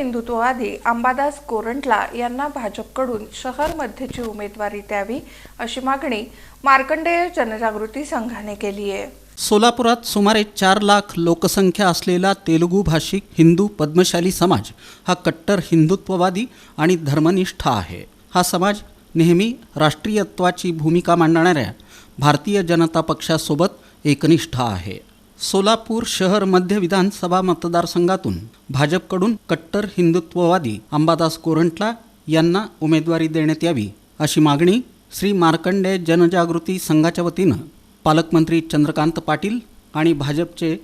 हिंदुत्ववादी अंबादास कोरंटला यांना भाजपकडून शहर मध्येची उमेदवारी द्यावी अशी मागणी मार्कंडेय जनजागृती संघाने केली आहे. सोलापुरात सुमारे चार लाख लोकसंख्या असलेला तेलुगू भाषिक हिंदू पद्मशाली समाज हा कट्टर हिंदुत्ववादी आणि धर्मनिष्ठ आहे. हा समाज नेहमी राष्ट्रीयत्वाची भूमिका मांडणाऱ्या भारतीय जनता पक्षासोबत एकनिष्ठ आहे. सोलापूर शहर मध्य विधानसभा मतदारसंघातून भाजपकडून कट्टर हिंदुत्ववादी अंबादास कोरंटला यांना उमेदवारी देण्यात यावी अशी मागणी श्री मार्कंडेय जनजागृती संघाच्या वतीनं पालकमंत्री चंद्रकांत पाटील आणि भाजपचे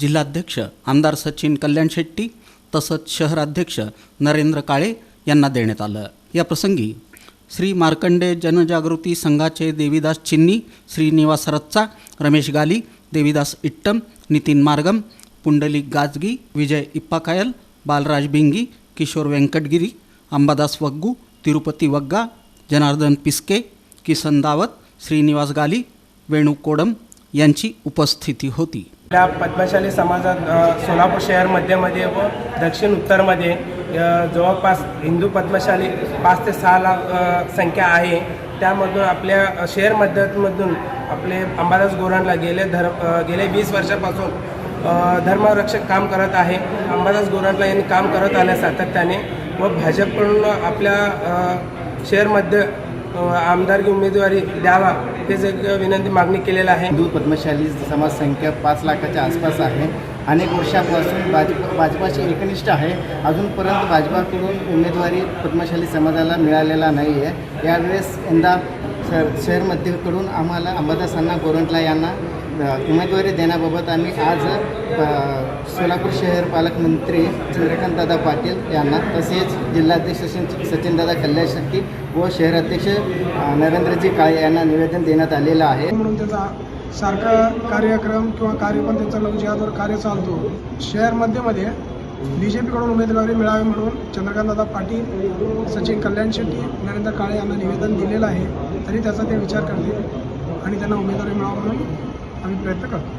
जिल्हाध्यक्ष आमदार सचिन कल्याण शेट्टी तसंच शहराध्यक्ष नरेंद्र काळे यांना देण्यात आलं. या प्रसंगी श्री मार्कंडे जनजागृती संघाचे देवीदास चिन्नी श्रीनिवास रच्चा रमेश गाली देवीदास इट्टम नितीन मार्गम पुंडलिक गाजगी विजय इप्पाकायल बालराज बिंगी किशोर व्यंकटगिरी अंबादास वग्गू तिरुपती वग्गा जनार्दन पिस्के किसन दावत श्रीनिवास गाली वेणू कोडम यांची उपस्थिती होती. आपल्या पद्मशाली समाजात सोलापूर शहर मध्यमध्ये व दक्षिण उत्तरमध्ये जवळपास हिंदू पद्मशाली पाच ते सहा लाख संख्या आहे. त्यामधून आपल्या शेअर मध्यातमधून मध्यमधून आपले अंबादास गोरांडला गेले धर्म गेले वीस वर्षापासून धर्मरक्षक काम करत आहे. अंबादास गोरांडला यांनी काम करत आल्या सातत्याने व भाजपकडून आपल्या शेअरमध्ये आमदारकी उमेदवारी द्यावा हेच एक विनंती मागणी केलेलं आहे. हिंदू पद्मशाली समाज संख्या पाच लाखाच्या आसपास आहे. अनेक वर्षापासून भाजप भाजपाशी एकनिष्ठ आहे. अजूनपर्यंत भाजपाकडून उमेदवारी पद्मशाली समाजाला मिळालेला नाही आहे यावेळेस यंदा शहर शहरमध्येकडून आम्हाला अंबादासांना गोरंटला यांना उमेदवारी देण्याबाबत आम्ही आज सोलापूर शहर पालकमंत्री चंद्रकांतदादा पाटील यांना तसेच जिल्हाध्यक्ष सचिन सचिनदादा कल्याण शेट्टी व शहराध्यक्ष नरेंद्रजी काळे यांना निवेदन देण्यात आलेलं आहे. म्हणून त्याचा सारखा कार्यक्रम किंवा कार्य पण त्यांचा कार्य चालतो. शहर मध्यमध्ये बी जे पीकडून उमेदवारी मिळावी म्हणून चंद्रकांतदादा पाटील सचिन कल्याण शेट्टी नरेंद्र काळे यांना निवेदन दिलेलं आहे. तरी त्याचा ते विचार करतील आणि त्यांना उमेदवारी मिळावं म्हणून आम्ही प्रयत्न करतो.